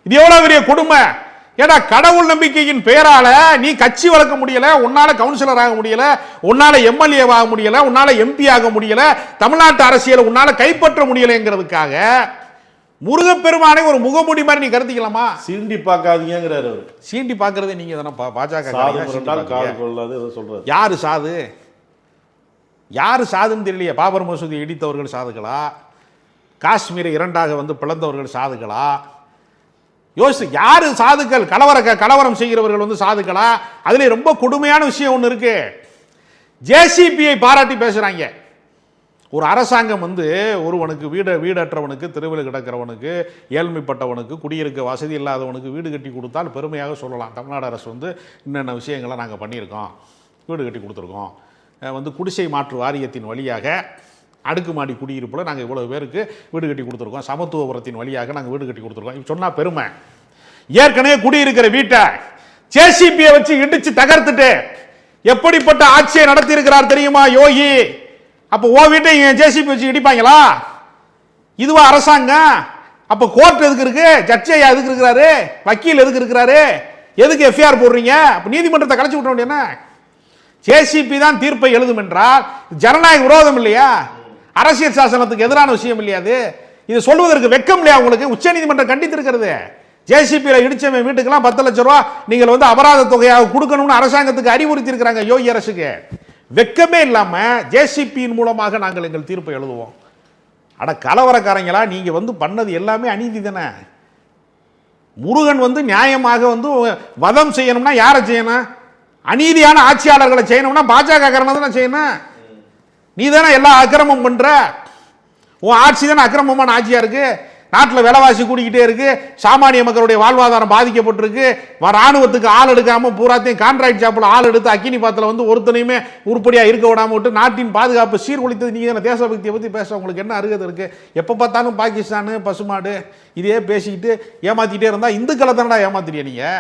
இது எவ்வளவு பெரிய கொடுமை? ஏடா கடவுள் நம்பிக்கையின் பெயரால நீ கட்சி வளர்க்க முடியல உன்னால கவுன்சிலர் ஆக முடியல உன்னால எம்எல்ஏ ஆக முடியல உன்னால எம்பி ஆக முடியல தமிழ்நாட்டு அரசியலை உன்னால கைப்பற்ற முடியலைங்கிறதுக்காக முருகப்பெருமானை ஒரு முகமூடி மாதிரி நீ கருத்திக்கலாமா சீண்டி பார்க்காதீங்கிறாரு அவர். சீண்டி பார்க்கறதே நீங்க தானே பாஜக சொல்றாரு. யாரு சாது? யாரு சாதுன்னு தெரியலையே பாபர் மசூதி இடித்தவர்கள் சாதுகளா? காஷ்மீரை இரண்டாக வந்து பிளந்தவர்கள் சாதுகளா? யோசிச்சு யாரு சாதுக்கள்? கலவர கலவரம் செய்கிறவர்கள் வந்து சாதுக்களா? அதுல ரொம்ப கொடுமையான விஷயம் ஒன்று இருக்கு. ஜேசிபியை பாராட்டி பேசுறாங்க. ஒரு அரசாங்கம் வந்து ஒருவனுக்கு வீடு வீடற்றவனுக்கு தெருவில் கிடக்கிறவனுக்கு ஏழ்மைப்பட்டவனுக்கு குடியிருக்க வசதி இல்லாதவனுக்கு வீடு கட்டி கொடுத்தால் பெருமையாக சொல்லலாம். தமிழ்நாடு அரசு வந்து இன்னென்ன விஷயங்களை நாங்கள் பண்ணியிருக்கோம். வீடு கட்டி கொடுத்துருக்கோம். வந்து குடிசை மாற்று வாரியத்தின் வழியாக அடுக்குமாடி குடியிருப்பில் நாங்கள் இவ்வளோ பேருக்கு வீடு கட்டி கொடுத்துருக்கோம். சமத்துவபுரத்தின் வழியாக நாங்கள் வீடு கட்டி கொடுத்துருக்கோம். சொன்னால் பெருமை. ஏற்கனவே குடியிருக்கிற வீட்டை ஜேசிபியை வச்சு இடிச்சு தகர்த்துட்டு எப்படிப்பட்ட ஆட்சியை நடத்தியிருக்கிறார் தெரியுமா யோகி? அப்போ ஓ வீட்டை ஜேசிபி வச்சு இடிப்பாங்களா? இதுவா அரசாங்கம்? அப்போ கோர்ட் எதுக்கு இருக்கு? ஜட்ஜி ஐயா எதுக்கு இருக்கிறாரு? வக்கீல் எதுக்கு இருக்கிறாரு? எதுக்கு எஃப்ஐஆர் போடுறீங்க? அப்போ நீதிமன்றத்தை கலைச்சு விட்ட வேண்டியன ஜேசிபி தான் தீர்ப்பை எழுதும் என்றால் ஜனநாயக விரோதம் இல்லையா? அரசியல் சாசனத்துக்கு எதிரான விஷயம் இல்லையா அது? இது சொல்வதற்கு வெக்கம் இல்லையா உங்களுக்கு? உச்சநீதிமன்றம் கண்டித்திருக்கிறது. ஜேசிபியில் இடிச்சவன் வீட்டுக்கெல்லாம் பத்து லட்சம் ரூபா நீங்கள் வந்து அபராத தொகையாக கொடுக்கணும்னு அரசாங்கத்துக்கு அறிவுறுத்தி இருக்கிறாங்க யோகி அரசுக்கு. வெக்கமே இல்லாமல் ஜேசிபியின் மூலமாக நாங்கள் எங்கள் தீர்ப்பை எழுதுவோம். அட கலவரக்காரங்களா நீங்கள் வந்து பண்ணது எல்லாமே அநீதி தானே. முருகன் வந்து நியாயமாக வந்து வதம் செய்யணும்னா யாரை செய்யணும்? அநீதியான ஆட்சியாளர்களை செய்யணும்னா பாஜக காரணம் தானே செய்யணும்? நீ தானே எல்லா அக்கிரமம் பண்ணுற உன் ஆட்சி தானே அக்கிரமமான ஆட்சியாக இருக்குது நாட்டில் விலைவாசி கூடிக்கிட்டே இருக்கு. சாமானிய மக்களுடைய வாழ்வாதாரம் பாதிக்கப்பட்டிருக்கு. வ- ராணுவத்துக்கு ஆள் எடுக்காமல் பூராத்தையும் கான்ட்ராக்ட் ஜாப்பில் ஆள் எடுத்து அக்கினி பாத்தில் வந்து ஒருத்தனையுமே உருப்படியாக இருக்க விடாமல் விட்டு நாட்டின் பாதுகாப்பு சீர்குலைத்தது. நீங்க தானே தேசபக்தியை பற்றி பேச உங்களுக்கு என்ன அருகதை இருக்குது எப்போ பார்த்தாலும் பாகிஸ்தானு பசுமாடு இதே பேசிக்கிட்டு ஏமாற்றிக்கிட்டே இருந்தால் இந்துக்களை தானடா ஏமாத்துறிய நீங்கள்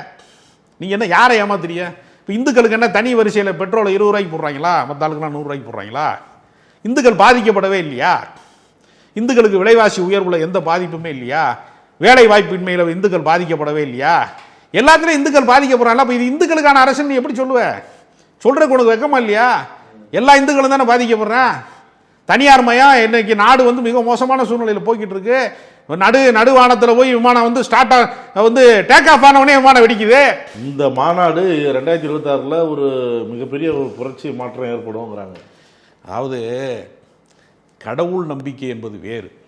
நீங்கள் என்ன யாரை ஏமாத்துறிய? இப்போ இந்துக்களுக்கு என்ன தனி வரிசையில் பெட்ரோலை இருபது ரூபாய்க்கு போடுறாங்களா? மற்ற ஆளுக்குலாம் நூறுரூவாய்க்கு போடுறாங்களா? இந்துக்கள் பாதிக்கப்படவே இல்லையா? இந்துக்களுக்கு விலைவாசி உயர்வுல எந்த பாதிப்புமே இல்லையா? வேலை வாய்ப்பின்மையில் இந்துக்கள் பாதிக்கப்படவே இல்லையா? எல்லாத்துலேயும் இந்துக்கள் பாதிக்கப்படுறாங்களா? அப்போ இது இந்துக்களுக்கான அரசு நீ எப்படி சொல்லுவ? சொல்றதுக்கு உனக்கு வெக்கமா இல்லையா? எல்லா இந்துக்களும் தானே பாதிக்கப்படுறேன். தனியார் மயம் இன்னைக்கு நாடு வந்து மிக மோசமான சூழ்நிலையில் போய்கிட்டு இருக்கு நடு நடுவானத்தில் போய் விமானம் வந்து ஸ்டார்ட் வந்து டேக் ஆஃப் ஆனவனே விமானம் வெடிக்குது. இந்த மாநாடு ரெண்டாயிரத்தி இருபத்தாறில் ஒரு மிகப்பெரிய ஒரு புரட்சி மாற்றம் ஏற்படுங்கிறாங்க அதாவது கடவுள் நம்பிக்கை என்பது வேறு.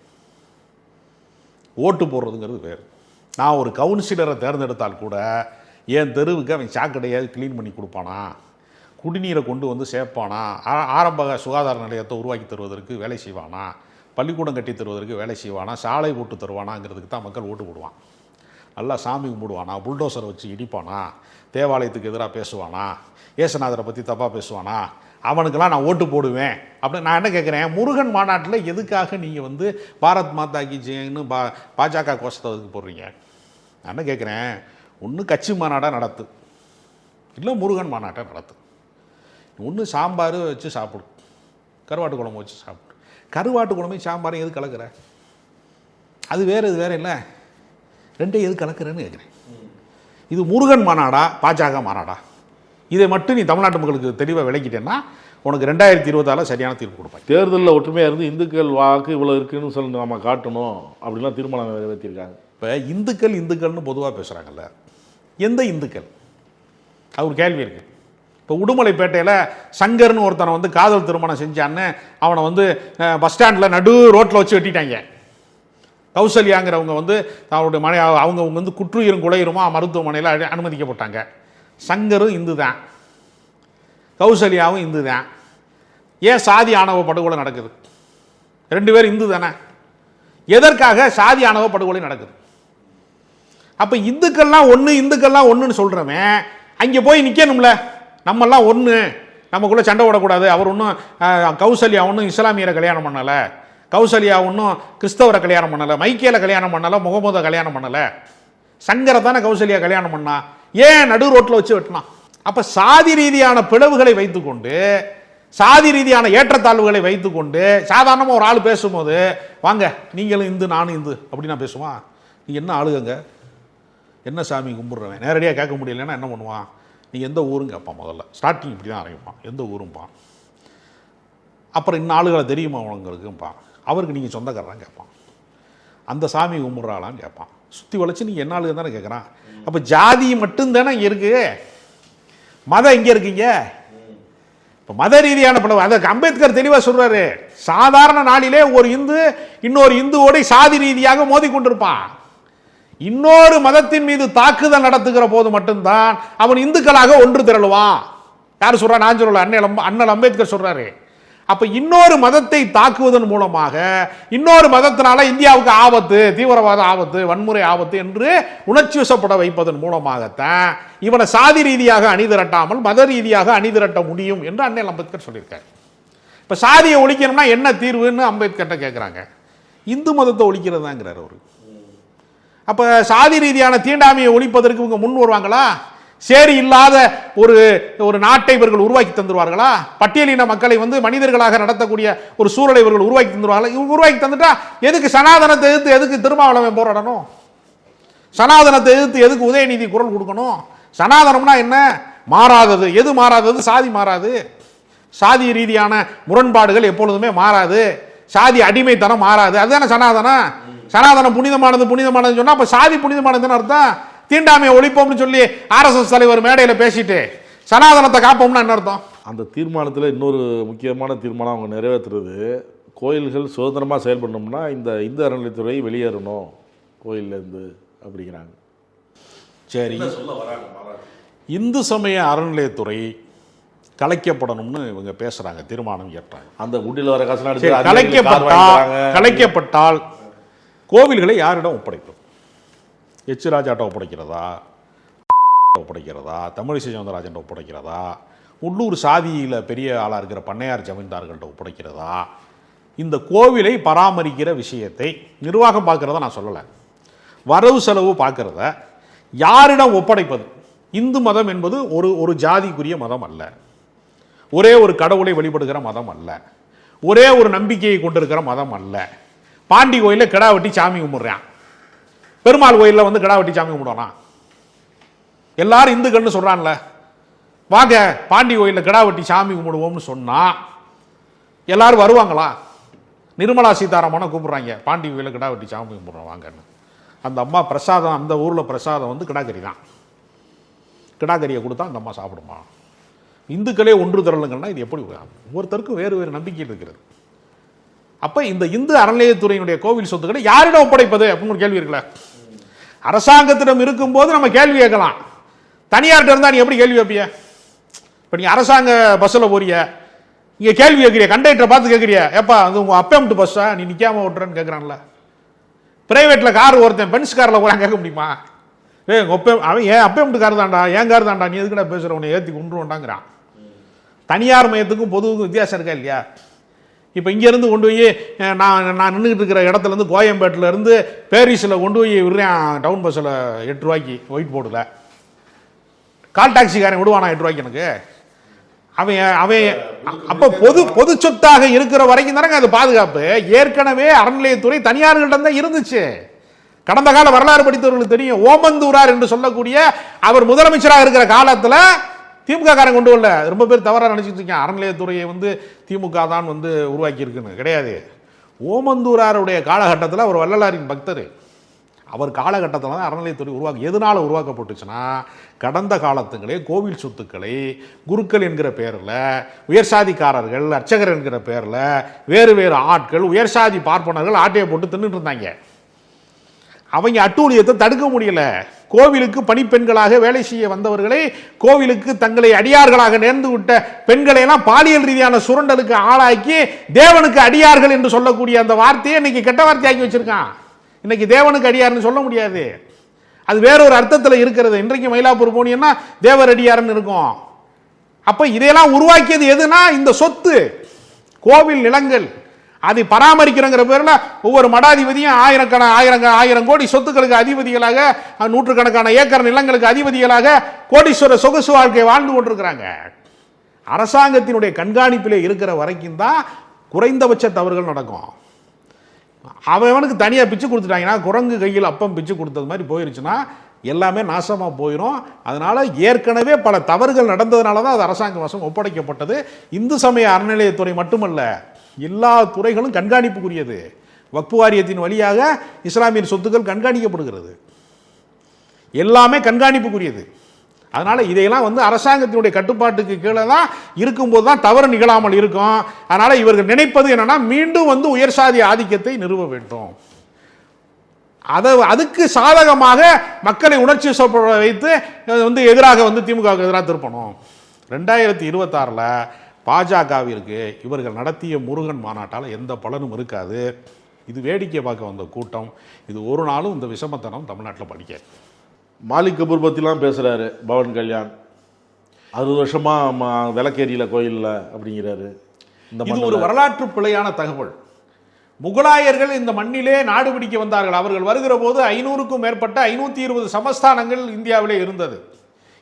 ஓட்டு போடுறதுங்கிறது வேறு. நான் ஒரு கவுன்சிலரை தேர்ந்தெடுத்தால் கூட என் தெருவுக்கு அவன் சாக்கடையாவது க்ளீன் பண்ணி கொடுப்பானா? குடிநீரை கொண்டு வந்து சேர்ப்பானா? ஆ- ஆரம்ப சுகாதார நிலையத்தை உருவாக்கி தருவதற்கு வேலை செய்வானா? பள்ளிக்கூடம் கட்டி தருவதற்கு வேலை செய்வானா? சாலை போட்டு தருவானாங்கிறதுக்கு தான் மக்கள் ஓட்டு போடுவான். நல்லா சாமி கும்பிடுவானா? புல்டோசரை வச்சு இடிப்பானா? தேவாலயத்துக்கு எதிராக பேசுவானா? ஏசுநாதரை பற்றி தப்பாக பேசுவானா? அவனுக்கெல்லாம் நான் ஓட்டு போடுவேன். அப்படின்னு நான் என்ன கேட்குறேன்? முருகன் மாநாட்டில் எதுக்காக நீங்கள் வந்து பாரத் மாதா கி ஜெயின்னு பா பாஜக கோஷத்தை போடுறீங்க? நான் என்ன கேட்குறேன்? ஒன்று கட்சி மாநாடாக நடத்து. இல்லை முருகன் மாநாட்டை நடத்து. ஒன்று சாம்பார் வச்சு சாப்பிடு. கருவாட்டு குழம்பு வச்சு சாப்பிடு. கருவாட்டு குழம்பையும் சாம்பாரையும் எது கலக்கிற? அது வேறு இது வேறு இல்லை. ரெண்டையும் எது கலக்கிறேன்னு கேட்குறேன். இது முருகன் மாநாடா பாஜக மாநாடா? இதை மட்டும் நீ தமிழ்நாட்டு மக்களுக்கு தெளிவாக விளக்கிட்டேன்னா உனக்கு ரெண்டாயிரத்தி இருபத்தாறில் சரியான தீர்ப்பு கொடுப்பாங்க. தேர்தலில் ஒற்றுமையாக இருந்து இந்துக்கள் வாக்கு இவ்வளோ இருக்குன்னு சொல்லி நம்ம காட்டணும் அப்படின்லாம் தீர்மானம் நிறைவேற்றியிருக்காங்க. இப்போ இந்துக்கள் இந்துக்கள்னு பொதுவாக பேசுகிறாங்கல்ல எந்த இந்துக்கள்? அது ஒரு கேள்வி இருக்கு. இப்போ உடுமலைப்பேட்டையில் சங்கர்னு ஒருத்தனை வந்து காதல் திருமணம் செஞ்சான்னு அவனை வந்து பஸ் ஸ்டாண்டில் நடு ரோட்டில் வச்சு வெட்டிட்டாங்க. கௌசல்யாங்கிறவங்க வந்து அவருடைய மனை அவங்க அவங்க வந்து குற்றுயிரும் குலையுருமா மருத்துவமனையில் அனு- அனுமதிக்கப்பட்டாங்க. சங்கரும் இந்து தான் கௌசல்யாவும் இந்து தான் ஏன் சாதி ஆணவ படுகொலை நடக்குது? ரெண்டு பேரும் இந்து தானே. எதற்காக சாதி ஆணவ படுகொலை நடக்குது? அப்போ இந்துக்கள்லாம் ஒன்று இந்துக்கள்லாம் ஒன்றுன்னு சொல்கிறவன் அங்கே போய் நிற்கணும்ல நம்மெல்லாம் ஒன்று நமக்குள்ளே சண்டை விடக்கூடாது அவர் ஒன்றும் கௌசல்யா ஒன்றும் இஸ்லாமியரை கல்யாணம் பண்ணலை. கௌசல்யா ஒன்றும் கிறிஸ்தவரை கல்யாணம் பண்ணலை. மைக்கேல கல்யாணம் பண்ணலை. முகமதை கல்யாணம் பண்ணலை. சங்கரை தானே கௌசல்யா கல்யாணம் பண்ணா? ஏன் நடு ரோட்டில் வச்சு வெட்டினான் அப்போ சாதி ரீதியான பிளவுகளை வைத்துக்கொண்டு சாதி ரீதியான ஏற்றத்தாழ்வுகளை வைத்துக்கொண்டு சாதாரணமாக ஒரு ஆள் பேசும்போது வாங்க நீங்களும் இந்து நானும் இந்து அப்படின்னா பேசுவான் நீ என்ன ஆளுகங்க என்ன சாமி கும்பிட்றவன்? நேரடியாக கேட்க முடியலன்னா என்ன பண்ணுவான்? நீ எந்த ஊரும் கேட்பான் முதல்ல. ஸ்டார்டிங் இப்படி தான் ஆரம்பிப்பான். எந்த ஊரும்பான் அப்புறம் இன்னும் ஆளுகளை தெரியுமா உங்களுக்கும்பான் அவருக்கு நீங்கள் சொந்தக்காரரான் கேட்பான். அந்த சாமி கும்பிட்றாளான்னு கேட்பான். சுற்றி வளைச்சு நீங்கள் என்ன ஆளுங்க தானே கேட்குறான் அப்போ ஜாதி மட்டும்தானே இங்கே இருக்கு. மதம் எங்கே இருக்கீங்க? இப்போ மத ரீதியான பிளவு அதை அம்பேத்கர் தெளிவாக சொல்றாரு. சாதாரண நாளிலே ஒரு இந்து இன்னொரு இந்துவோடு சாதி ரீதியாக மோதி கொண்டிருப்பான். இன்னொரு மதத்தின் மீது தாக்குதல் நடத்துகிற போது மட்டும்தான் அவன் இந்துக்களாக ஒன்று திரளுவான். யார் சொல்கிறா நான் சொல்லல. அண்ணல் அண்ணல் அம்பேத்கர் சொல்றாரு. அப்ப இன்னொரு மதத்தை தாக்குவதன் மூலமாக இன்னொரு மதத்தினால இந்தியாவுக்கு ஆபத்து தீவிரவாத ஆபத்து வன்முறை ஆபத்து என்று உணர்ச்சி வசப்பட வைப்பதன் மூலமாகத்தான் இவனை சாதி ரீதியாக அணிதிரட்டாமல் மத ரீதியாக அணிதிரட்ட முடியும் என்று அண்ணல் அம்பேத்கர் சொல்லியிருக்காரு. இப்போ சாதியை ஒழிக்கணும்னா என்ன தீர்வுன்னு அம்பேத்கர்ட்ட கேட்குறாங்க இந்து மதத்தை ஒழிக்கிறதாங்கிறார் அவரு. அப்போ சாதி ரீதியான தீண்டாமையை ஒழிப்பதற்கு இவங்க முன் வருவாங்களா? சேரி இல்லாத ஒரு ஒரு நாட்டை இவர்கள் உருவாக்கி தந்துருவார்களா? பட்டியலின மக்களை வந்து மனிதர்களாக நடத்தக்கூடிய ஒரு சூழலை இவர்கள் உருவாக்கி தந்துருவாங்களா இவங்க உருவாக்கி தந்துட்டா எதுக்கு சனாதனத்தை எதிர்த்து எதுக்கு திருமாவளவன் போராடணும்? சனாதனத்தை எதிர்த்து எதுக்கு உதயநிதி குரல் கொடுக்கணும்? சனாதனம்னா என்ன? மாறாதது. எது மாறாதது? சாதி மாறாது. சாதி ரீதியான முரண்பாடுகள் எப்பொழுதுமே மாறாது. சாதி அடிமைத்தனம் மாறாது. அதுதானே சனாதனம்? சனாதனம் புனிதமானது புனிதமானதுன்னு சொன்னால் அப்போ சாதி புனிதமானதுன்னு அர்த்தம். தீண்டாமையை ஒழிப்போம்னு சொல்லி ஆர்எஸ்எஸ் தலைவர் மேடையில் பேசிட்டு சனாதனத்தை காப்போம்னா என்ன அர்த்தம்? அந்த தீர்மானத்தில் இன்னொரு முக்கியமான தீர்மானம் அவங்க நிறைவேற்றுறது கோயில்கள் சுதந்திரமாக செயல்படணும்னா இந்த இந்து அறநிலைத்துறை வெளியேறணும் கோயில்லேருந்து அப்படிங்கிறாங்க. சரி. இந்து சமய அறநிலையத்துறை கலைக்கப்படணும்னு இவங்க பேசுறாங்க தீர்மானம் ஏற்றாங்க அந்த குண்டியில் வர கலைக்கப்பட்டால். கலைக்கப்பட்டால் கோவில்களை யாரிடம் ஒப்படைப்பது? எச் ராஜாட்ட ஒப்படைக்கிறதா? ஒப்படைக்கிறதா? தமிழிசை சவுந்தரராஜன் ஒப்படைக்கிறதா? உள்ளூர் சாதியில் பெரிய ஆளாக இருக்கிற பண்ணையார் ஜமீன்தார்கள்ட்ட ஒப்படைக்கிறதா? இந்த கோவிலை பராமரிக்கிற விஷயத்தை நிர்வாகம் பார்க்குறத நான் சொல்லலை. வரவு செலவு பார்க்குறத யாரிடம் ஒப்படைப்பது? இந்து மதம் என்பது ஒரு ஒரு ஜாதிக்குரிய மதம் அல்ல. ஒரே ஒரு கடவுளை வழிபடுகிற மதம் அல்ல. ஒரே ஒரு நம்பிக்கையை கொண்டிருக்கிற மதம் அல்ல. பாண்டி கோயிலில் கிடா வெட்டி சாமி கும்பிட்றான். பெருமாள் கோயிலில் வந்து கிடா வெட்டி சாமி கும்பிடுவானா? எல்லாரும் இந்துக்கள்னு சொல்கிறான்ல வாங்க பாண்டி கோயிலில் கிடா வெட்டி சாமி கும்பிடுவோம்னு சொன்னால் எல்லாரும் வருவாங்களா? நிர்மலா சீதாராமனை கூப்பிட்றாங்க. பாண்டி கோயிலில் கிடா வெட்டி சாமி கும்பிட்றோம் வாங்கன்னு. அந்த அம்மா பிரசாதம் அந்த ஊரில் பிரசாதம் வந்து கிடாக்கறி தான். கிடாக்கறியை கொடுத்தா அந்த அம்மா சாப்பிடுமா? இந்துக்களே ஒன்று திரளுங்கன்னா இது எப்படி ஒவ்வொருத்தருக்கும் வேறு வேறு நம்பிக்கை இருக்கிறது. அப்போ இந்த இந்து அறநிலையத்துறையினுடைய கோவில் சொத்துக்களை யாரிடம் ஒப்படைப்பது? அப்படின்னு ஒரு கேள்வி இருக்குல்ல. அரசாங்கத்திடம் இருக்கும்போது நம்ம கேள்வி கேட்கலாம். தனியார்கிட்ட இருந்தால் நீ எப்படி கேள்வி வைப்பிய இப்போ நீ அரசாங்க பஸ்ஸில் போறிய. நீங்கள் கேள்வி கேட்குறிய கண்டக்டரை பார்த்து கேட்குறிய. ஏப்பா அது உங்கள் அப்பம்ட்டு பஸ்ஸா நீ நிற்காம ஓட்டுறன்னு கேட்குறான்ல. பிரைவேட்டில் கார் ஒருத்தன் பென்ஸ் காரில் போறான் கேட்க முடியுமா? ஏ ஒப்பே அவன் ஏன் அப்பம்ட்டு கார் தான்டா ஏன் கார் தான்டா? நீ எதுக்குடா பேசுற? உன்னை ஏற்றி கொண்டு வேண்டாங்கிறான் தனியார் மையத்துக்கும் பொதுவுக்கும் வித்தியாசம் இருக்கா இல்லையா? இப்போ இங்கேருந்து கொண்டு போய் நான் நான் நின்றுக்கிட்டு இருக்கிற இடத்துலேருந்து கோயம்பேட்டில் இருந்து பேரிஸில் கொண்டு போய் விடுறேன். டவுன் பஸ்ஸில் எட்டு ரூபாய்க்கு ஒயிட் போர்டில் கால் டாக்ஸிக்காரன் விடுவானா எட்டு ரூபாய்க்கு எனக்கு? அவன் அவன் அப்போ பொது பொது சொத்தாக இருக்கிற வரைக்கும் தானேங்க அது பாதுகாப்பு. ஏற்கனவே அறநிலையத்துறை தனியார்கள்ட்ட தான் இருந்துச்சு. கடந்த கால வரலாறு படித்தவர்களுக்கு தெரியும் ஓமந்தூரார் என்று சொல்லக்கூடிய அவர் முதலமைச்சராக இருக்கிற காலத்தில் திமுக காரன் கொண்டு வரல. ரொம்ப பேர் தவறாக நினச்சிட்டு இருக்கேன் அறநிலையத்துறையை வந்து திமுக தான் வந்து உருவாக்கியிருக்குன்னு. கிடையாது. ஓமந்தூராருடைய காலகட்டத்தில் அவர் வள்ளலாரின் பக்தர். அவர் காலகட்டத்தில் தான் அறநிலையத்துறை உருவாக்க எதனால் உருவாக்கப்பட்டுச்சுன்னா கடந்த காலத்துங்களே கோவில் சொத்துக்களை குருக்கள் என்கிற பேரில் உயர்சாதிக்காரர்கள் அர்ச்சகர் என்கிற பேரில் வேறு வேறு ஆட்கள் உயர்சாதி பார்ப்பனர்கள் ஆட்டையை போட்டு தின்னுட்டு இருந்தாங்க. அவங்க அட்டூழியத்தை தடுக்க முடியல. கோவிலுக்கு பணிப்பெண்களாக வேலை செய்ய வந்தவர்களை கோவிலுக்கு தங்களை அடியார்களாக நேர்ந்து விட்ட பெண்களை எல்லாம் பாலியல் ரீதியான சுரண்டலுக்கு ஆளாக்கி தேவனுக்கு அடியார்கள் என்று சொல்லக்கூடிய அந்த வார்த்தையை இன்னைக்கு கெட்ட வார்த்தையாக்கி வச்சிருக்கான். இன்னைக்கு தேவனுக்கு அடியார்னு சொல்ல முடியாது. அது வேறொரு அர்த்தத்தில் இருக்கிறது. இன்றைக்கு மயிலாப்பூர் போனீங்கன்னா தேவர் அடியார்னு இருக்கும். அப்போ இதையெல்லாம் உருவாக்கியது எதுனா இந்த சொத்து. கோவில் நிலங்கள். அதை பராமரிக்கிறங்கிற பேரில் ஒவ்வொரு மடாதிபதியும் ஆயிரக்கண ஆயிரம் ஆயிரம் கோடி சொத்துக்களுக்கு அதிபதிகளாக நூற்றுக்கணக்கான ஏக்கர் நிலங்களுக்கு அதிபதிகளாக கோடீஸ்வர சொகுசு வாழ்க்கை வாழ்ந்து கொண்டிருக்கிறாங்க. அரசாங்கத்தினுடைய கண்காணிப்பில் இருக்கிற வரைக்கும் தான் குறைந்தபட்ச தவறுகள் நடக்கும். அவனுக்கு தனியாக பிச்சு கொடுத்துட்டாங்கன்னா குரங்கு கையில் அப்பம் பிச்சு கொடுத்தது மாதிரி போயிருச்சுன்னா எல்லாமே நாசமாக போயிடும் அதனால் ஏற்கனவே பல தவறுகள் நடந்ததுனால தான் அது அரசாங்க வசம் ஒப்படைக்கப்பட்டது. இந்து சமய அறநிலையத்துறை மட்டுமல்ல எல்லா துறைகளும் கண்காணிப்புக்குரியது. வக்பு வாரியத்தின் வழியாக இஸ்லாமியர் சொத்துக்கள் கண்காணிக்கப்படுகிறது. எல்லாமே கண்காணிப்புக்குரியது. அதனால் இதையெல்லாம் வந்து அரசாங்கத்தினுடைய கட்டுப்பாட்டுக்கு கீழே தான் இருக்கும்போது தான் தவறு நிகழாமல் இருக்கும். அதனால் இவர்கள் நினைப்பது என்னன்னா மீண்டும் வந்து உயர்சாதி ஆதிக்கத்தை நிறுவ வேண்டும். அதை அதுக்கு சாதகமாக மக்களை உணர்ச்சி வைத்து வந்து எதிராக வந்து திமுகவுக்கு எதிராக திருப்பணும். ரெண்டாயிரத்தி இருபத்தாறில் பாஜகவிற்கு இவர்கள் நடத்திய முருகன் மாநாட்டால் எந்த பலனும் இருக்காது. இது வேடிக்கை பார்க்க வந்த கூட்டம். இது ஒரு நாளும் இந்த விஷமத்தனம் தமிழ்நாட்டில் படிக்காது மாலிக் கபூர் பற்றிலாம் பேசுகிறாரு பவன் கல்யாண். அறுபது வருஷமாக விளக்கேரியில் கோயிலில் அப்படிங்கிறாரு. இந்த இது ஒரு. வரலாற்று பிழையான தகவல். முகலாயர்கள் இந்த மண்ணிலே நாடு பிடிக்க வந்தார்கள். அவர்கள் வருகிற போது ஐநூறுக்கும் மேற்பட்ட ஐநூத்தி இருபது சமஸ்தானங்கள் இந்தியாவிலே இருந்தது.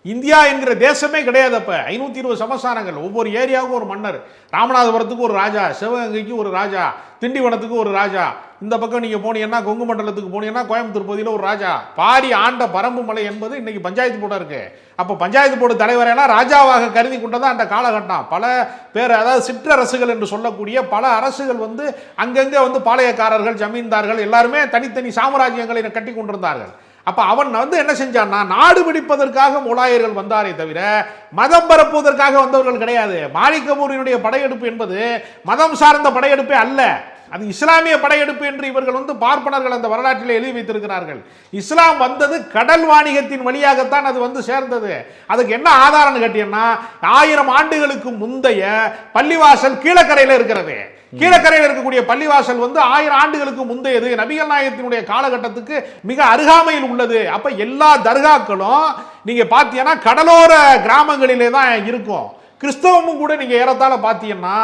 இந்தியா என்கிற தேசமே கிடையாது அப்போ. ஐநூத்தி இருபது சமஸ்தானங்கள். ஒவ்வொரு ஏரியாவுக்கும் ஒரு மன்னர். ராமநாதபுரத்துக்கு ஒரு ராஜா. சிவகங்கைக்கு ஒரு ராஜா. திண்டிவனத்துக்கு ஒரு ராஜா. இந்த பக்கம் நீங்க போனீங்கன்னா கொங்கு மண்டலத்துக்கு போனீங்கன்னா கோயம்புத்தூர் பகுதியில் ஒரு ராஜா. பாரி ஆண்ட பரம்பு மலை என்பது இன்னைக்கு பஞ்சாயத்து போர்டு இருக்கு. அப்ப பஞ்சாயத்து போர்டு தலைவரெல்லாம் ராஜாவாக கருதி கொண்டதான் அந்த காலகட்டம். பல பேர் அதாவது சிற்றரசுகள் என்று சொல்லக்கூடிய பல அரசுகள் வந்து அங்கங்கே வந்து பாளையக்காரர்கள் ஜமீன்தார்கள் எல்லாருமே தனித்தனி சாம்ராஜ்யங்களை கட்டி கொண்டிருந்தார்கள். அப்போ அவன் வந்து என்ன செஞ்சான்னா நாடு பிடிப்பதற்காக முலாயர்கள் வந்தாரே தவிர மதம் பரப்புவதற்காக வந்தவர்கள் கிடையாது. மாணிக்கபூரினுடைய படையெடுப்பு என்பது மதம் சார்ந்த படையெடுப்பே அல்ல. அது இஸ்லாமிய படையெடுப்பு என்று இவர்கள் வந்து பார்ப்பனர்கள் அந்த வரலாற்றில் எழுதி வைத்திருக்கிறார்கள். இஸ்லாம் வந்தது கடல் வாணிகத்தின் வழியாகத்தான் அது வந்து சேர்ந்தது. அதுக்கு என்ன ஆதாரம்னு கேட்டீங்கன்னா ஆயிரம் ஆண்டுகளுக்கு முந்தைய பள்ளிவாசல் கீழக்கரையில் இருக்கிறது. கீழக்கரையில் இருக்கக்கூடிய பள்ளிவாசல் வந்து ஆயிரம் ஆண்டுகளுக்கு முந்தையது. நபிகள் நாயகத்தினுடைய காலகட்டத்துக்கு மிக அருகாமையில் உள்ளது. அப்ப எல்லா தர்காக்களும் நீங்க பாத்தீங்கன்னா கடலோர கிராமங்களிலே தான் இருக்கும். கிறிஸ்தவமும் கூட நீங்க ஏறத்தாழ பாத்தீங்கன்னா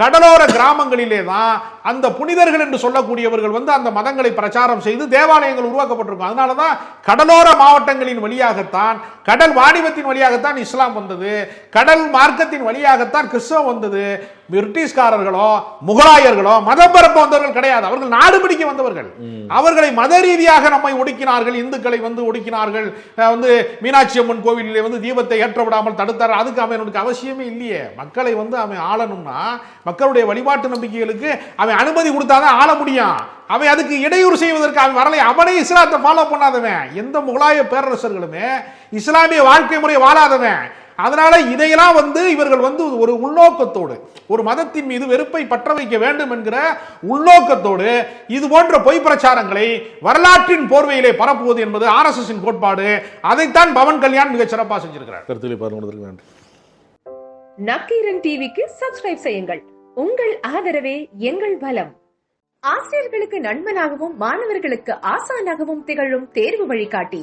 கடலோர கிராமங்களிலே தான் அந்த புனிதர்கள் என்று சொல்லக்கூடியவர்கள் வந்து அந்த மதங்களை பிரச்சாரம் செய்து தேவாலயங்கள் உருவாக்கப்பட்டிருக்கும். அதனால தான் கடலோர மாவட்டங்களின் வழியாகத்தான் கடல் வாணிபத்தின் வழியாகத்தான் இஸ்லாம் வந்தது. கடல் மார்க்கத்தின் வழியாகத்தான் கிறிஸ்தவம் வந்தது. பிரிட்டிஷ்காரர்களோ முகலாயர்களோ மதம் பரப்ப வந்தவர்கள் கிடையாது. அவர்கள் நாடு பிடிக்க வந்தவர்கள். அவர்களை மத ரீதியாக நம்மை ஒடுக்கினார்கள் இந்துக்களை வந்து ஒடுக்கினார்கள் வந்து மீனாட்சி அம்மன் கோவிலிலே வந்து தீபத்தை ஏற்ற விடாமல் தடுத்தார். அதுக்கு அவனுக்கு அவசியமே இல்லையே. மக்களை வந்து அவன் ஆளணும்னா மக்களுடைய வழிபாட்டு நம்பிக்கைகளுக்கு அவன் அனுமதி கொடுத்தாதான் ஆள முடியும். அவன் அதுக்கு இடையூறு செய்வதற்கு அவன் வரலை. அவனே இஸ்லாத்தை ஃபாலோ பண்ணாதவன். எந்த முகலாய பேரரசர்களுமே இஸ்லாமிய வாழ்க்கை முறை வாழாதவன். அதனால இதையெல்லாம் வந்து இவர்கள் வந்து ஒரு உள்நோக்கத்தோடு ஒரு மதத்தின் மீது வெறுப்பை பற்ற வைக்க வேண்டும் என்கிற உள்நோக்கத்தோடு இது போன்ற பொய் பிரச்சாரங்களை வரலாற்றின் போர்வையிலே பரப்புவது என்பது ஆர்எஸ்எஸ் கோட்பாடு. அதைத்தான் பவன் கல்யாண் மிகச் சிறப்பாக செஞ்சிருக்கிறார். நன்றி. நக்கீரன் டிவிக்கு சப்ஸ்கிரைப் செய்யுங்கள். உங்கள் ஆதரவே எங்கள் பலம் ஆசிரியர்களுக்கு நண்பனாகவும் மாணவர்களுக்கு ஆசானாகவும் திகழும் தேர்வு வழிகாட்டி.